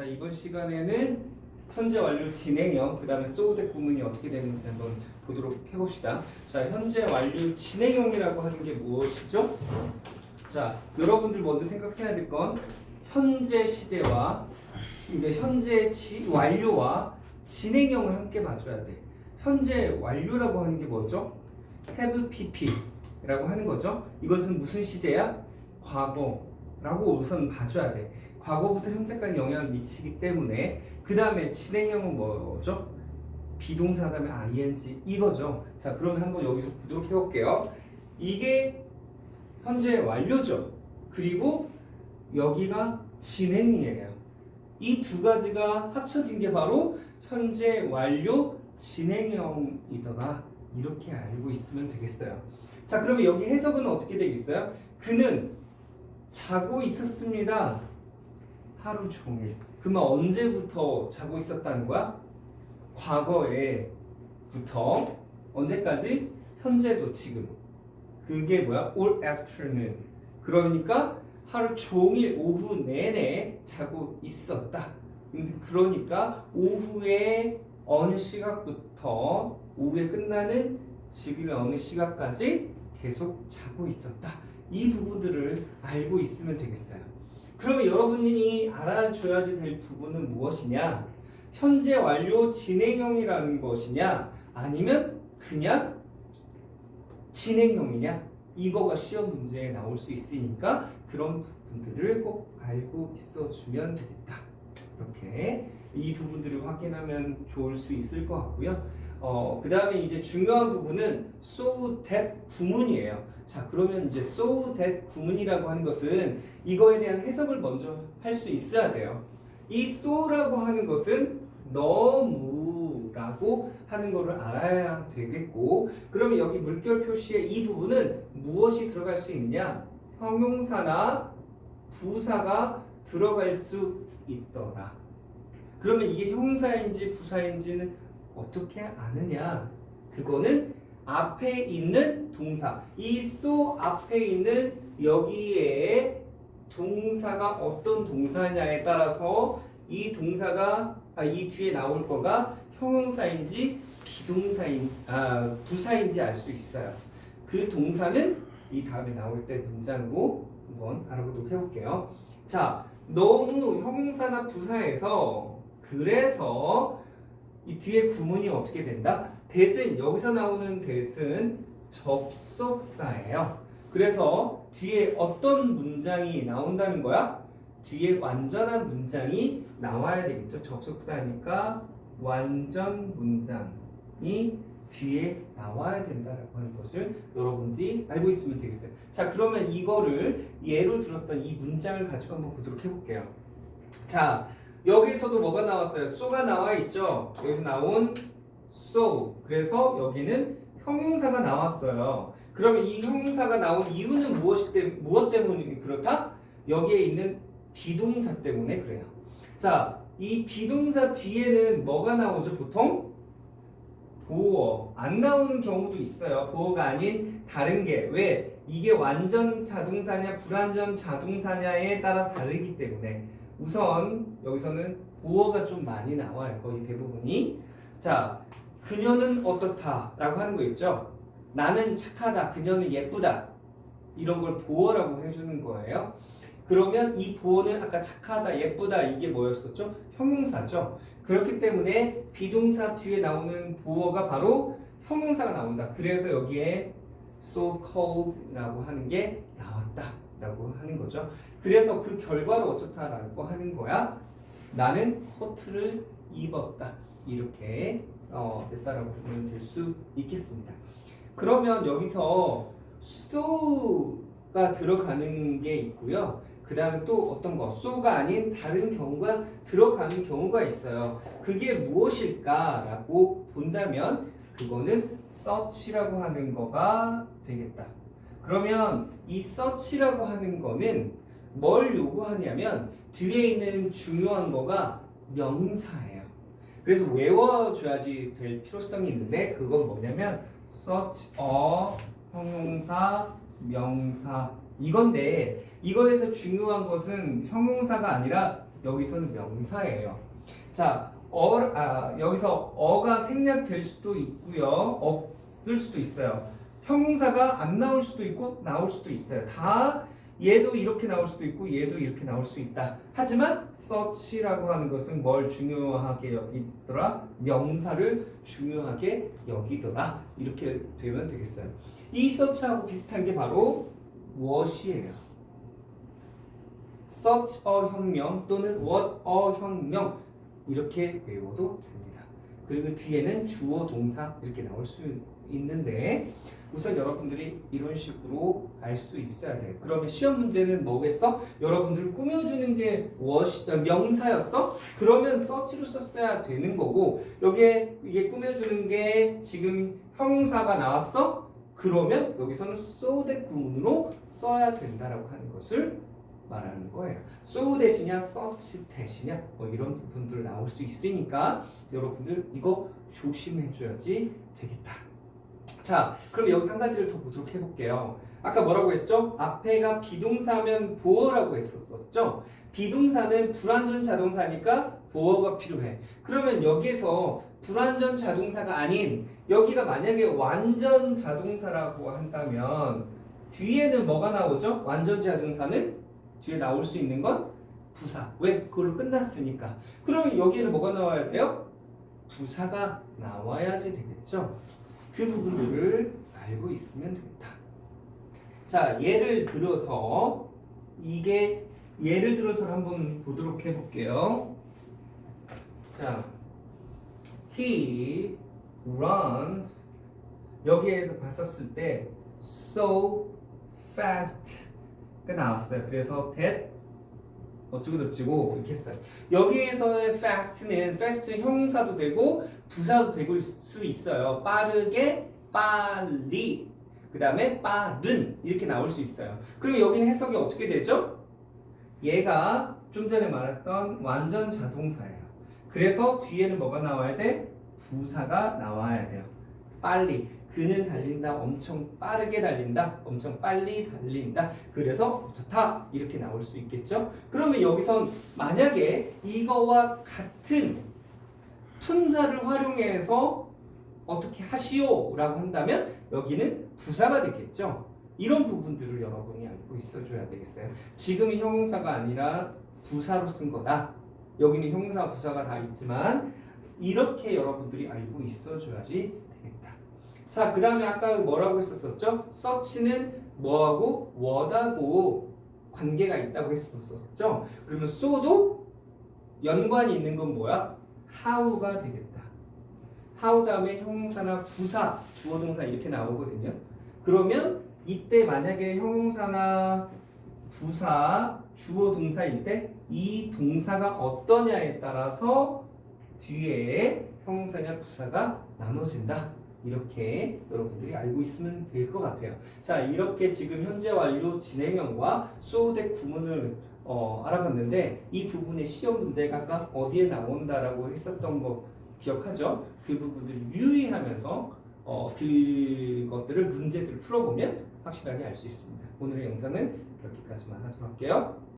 자 이번 시간에는 현재 완료 진행형 그 다음에 소우대 구문이 어떻게 되는지 한번 보도록 해봅시다. 자 현재 완료 진행형이라고 하는 게 무엇이죠? 자 여러분들 먼저 생각해야 될 건 현재 시제와 이제 현재 지, 완료와 진행형을 함께 봐줘야 돼. 현재 완료라고 하는 게 뭐죠? have pp라고 하는 거죠. 이것은 무슨 시제야? 과거라고 우선 봐줘야 돼. 과거부터 현재까지 영향을 미치기 때문에 그 다음에 진행형은 뭐죠? 비동사 다음에 ing 이거죠. 자 그러면 한번 여기서 보도록 해볼게요. 이게 현재 완료죠. 그리고 여기가 진행이에요. 이 두 가지가 합쳐진 게 바로 현재 완료 진행형이더라. 이렇게 알고 있으면 되겠어요. 자 그러면 여기 해석은 어떻게 되겠어요? 그는 자고 있었습니다. 하루 종일. 그러면 언제부터 자고 있었다는 거야? 과거에부터 언제까지? 현재도 지금. 그게 뭐야? all afternoon. 그러니까 하루 종일 오후 내내 자고 있었다. 음, 그러니까 오후에 어느 시각부터 오후에 끝나는 지금의 어느 시각까지 계속 자고 있었다. 이 부분들을 알고 있으면 되겠어요. 그러면 여러분이 알아줘야지 될 부분은 무엇이냐? 현재 완료 진행형이라는 것이냐? 아니면 그냥 진행형이냐? 이거가 시험 문제에 나올 수 있으니까 그런 부분들을 꼭 알고 있어 주면 되겠다. 이렇게 이 부분들을 확인하면 좋을 수 있을 것 같고요. 어, 그 다음에 이제 중요한 부분은 so that 구문이에요. 자, 그러면 이제 so that 구문이라고 하는 것은 이거에 대한 해석을 먼저 할 수 있어야 돼요. 이 so라고 하는 것은 너무라고 하는 것을 알아야 되겠고, 그러면 여기 물결 표시의 이 부분은 무엇이 들어갈 수 있느냐? 형용사나 부사가 들어갈 수 있더라. 그러면 이게 형사인지 부사인지는 어떻게 아느냐? 그거는 앞에 있는 동사. 이 so 앞에 있는 여기에 동사가 어떤 동사냐에 따라서 이 동사가 아, 이 뒤에 나올 거가 형용사인지 비동사인 아 부사인지 알 수 있어요. 그 동사는 이 다음에 나올 때 문장으로 한번 알아보도록 해볼게요. 자, 너무 형용사나 부사에서 그래서 이 뒤에 구문이 어떻게 된다? 대은 여기서 나오는 대은 접속사예요. 그래서 뒤에 어떤 문장이 나온다는 거야? 뒤에 완전한 문장이 나와야 되겠죠. 접속사니까 완전 문장이 뒤에 나와야 된다라고 하는 것을 여러분들이 알고 있으면 되겠어요. 자, 그러면 이거를 예로 들었던 이 문장을 가지고 한번 보도록 해볼게요. 자, 여기서도 뭐가 나왔어요? so가 나와 있죠. 여기서 나온 so. 그래서 여기는 형용사가 나왔어요. 그러면 이 형용사가 나온 이유는 무엇이 때, 무엇 때문에 그렇다? 여기에 있는 비동사 때문에 그래요. 자, 이 비동사 뒤에는 뭐가 나오죠? 보통 보어 안 나오는 경우도 있어요. 보어가 아닌 다른 게 왜? 이게 완전 자동사냐 불완전 자동사냐에 따라 다르기 때문에 우선 여기서는 보어가 좀 많이 나와요. 거의 대부분이. 자, 그녀는 어떻다라고 하는 거 있죠. 나는 착하다. 그녀는 예쁘다. 이런 걸 보어라고 해주는 거예요. 그러면 이 보어는 아까 착하다, 예쁘다 이게 뭐였었죠? 형용사죠. 그렇기 때문에 비동사 뒤에 나오는 보어가 바로 형용사가 나온다. 그래서 여기에 so called라고 하는 게 나왔다라고 하는 거죠. 그래서 그 결과로 어떻다라고 하는 거야? 나는 코트를 입었다. 이렇게 어, 됐다라고 보면 될 수 있겠습니다. 그러면 여기서 so가 들어가는 게 있고요. 그 다음에 또 어떤 거, so가 아닌 다른 경우가 들어가는 경우가 있어요. 그게 무엇일까라고 본다면 그거는 search라고 하는 거가 되겠다. 그러면 이 search라고 하는 거는 뭘 요구하냐면 뒤에 있는 중요한 거가 명사예요. 그래서 외워줘야지 될 필요성이 있는데 그건 뭐냐면 such a 형용사 명사 이건데 이거에서 중요한 것은 형용사가 아니라 여기서는 명사예요. 자, 어, 아, 여기서 어가 생략될 수도 있고요. 없을 수도 있어요. 형용사가 안 나올 수도 있고 나올 수도 있어요. 다 얘도 이렇게 나올 수도 있고 얘도 이렇게 나올 수 있다. 하지만 such라고 하는 것은 뭘 중요하게 여기더라? 명사를 중요하게 여기더라. 이렇게 되면 되겠어요. 이 such하고 비슷한 게 바로 what이에요. such a 혁명 또는 what a 혁명 이렇게 외워도 됩니다. 그리고 뒤에는 주어 동사 이렇게 나올 수 있는데 우선 여러분들이 이런 식으로 알 수 있어야 돼요. 그러면 시험 문제는 뭐겠어? 여러분들 꾸며주는 게 what, 어, 명사였어? 그러면 such로 썼어야 되는 거고 여기에 이게 꾸며주는 게 지금 형용사가 나왔어? 그러면 여기서는 so that 구문으로 써야 된다라고 하는 것을 말하는 거예요. so 대신이냐, such 대신이냐 뭐 이런 부분들 나올 수 있으니까 여러분들 이거 조심해줘야지 되겠다. 자, 그럼 여기서 한 가지를 더 보도록 해볼게요. 아까 뭐라고 했죠? 앞에가 비동사면 보어라고 했었었죠? 비동사는 불완전 자동사니까 보어가 필요해. 그러면 여기에서 불완전 자동사가 아닌 여기가 만약에 완전 자동사라고 한다면 뒤에는 뭐가 나오죠? 완전 자동사는 뒤에 나올 수 있는 건 부사. 왜? 그걸로 끝났으니까. 그러면 여기에는 뭐가 나와야 돼요? 부사가 나와야지 되겠죠? 그 부분들을 알고 있으면 되겠다. 자, 예를 들어서 이게 예를 들어서 한번 보도록 해볼게요. 자, he runs 여기에 봤었을 때 so fast가 나왔어요. 그래서 that 어쩌고 저쩌고 이렇게 했어요. 여기에서의 fast는 fast 형용사도 되고 부사도 될수 있어요. 빠르게, 빨리, 그 다음에 빠른 이렇게 나올 수 있어요. 그러면 여기는 해석이 어떻게 되죠? 얘가 좀 전에 말했던 완전 자동사예요. 그래서 뒤에는 뭐가 나와야 돼? 부사가 나와야 돼요. 빨리. 그는 달린다. 엄청 빠르게 달린다. 엄청 빨리 달린다. 그래서 좋다. 이렇게 나올 수 있겠죠? 그러면 여기선 만약에 이거와 같은 품사를 활용해서 어떻게 하시오 라고 한다면 여기는 부사가 되겠죠. 이런 부분들을 여러분이 알고 있어줘야 되겠어요. 지금은 형용사가 아니라 부사로 쓴 거다. 여기는 형용사, 부사가 다 있지만 이렇게 여러분들이 알고 있어줘야지 되겠다. 자, 그 다음에 아까 뭐라고 했었었죠? 서치는 뭐하고 what하고 관계가 있다고 했었었죠? 그러면 so도 연관이 있는 건 뭐야? how가 되겠다. how 다음에 형용사나 부사, 주어 동사 이렇게 나오거든요. 그러면 이때 만약에 형용사나 부사, 주어 동사일 때 이 동사가 어떠냐에 따라서 뒤에 형용사냐 부사가 나눠진다. 이렇게 여러분들이 알고 있으면 될 것 같아요. 자, 이렇게 지금 현재 완료 진행형과 소대 구문을 어, 알아봤는데 이 부분의 시험 문제가 아까 어디에 나온다라고 했었던 거 기억하죠? 그 부분들을 유의하면서 어, 그것들을 문제들 풀어보면 확실하게 알 수 있습니다. 오늘의 영상은 이렇게까지만 하도록 할게요.